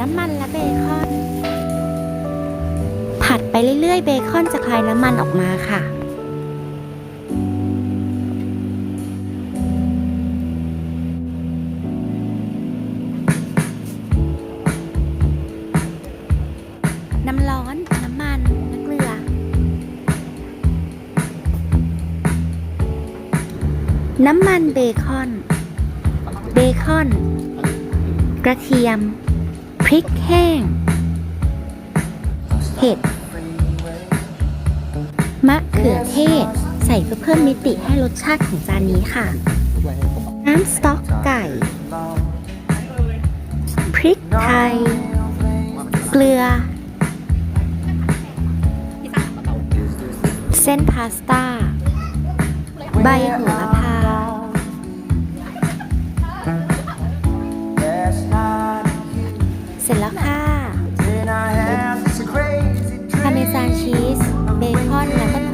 น้ำมันและเบคอน ผัดไปเรื่อยๆ เบคอนจะคลายน้ำมันออกมาค่ะ น้ำร้อน น้ำมันและเกลือ น้ำมันเบคอน เบคอน กระเทียม ริกแห้ง เห็ด มะเขือเทศ ใส่เพื่อเพิ่มมิติให้รสชาติของจานนี้ค่ะ น้ำสต๊อกไก่ พริกไทย เกลือ เส้นพาสต้า ใบโหระพา ชีส เบคอน แล้วก็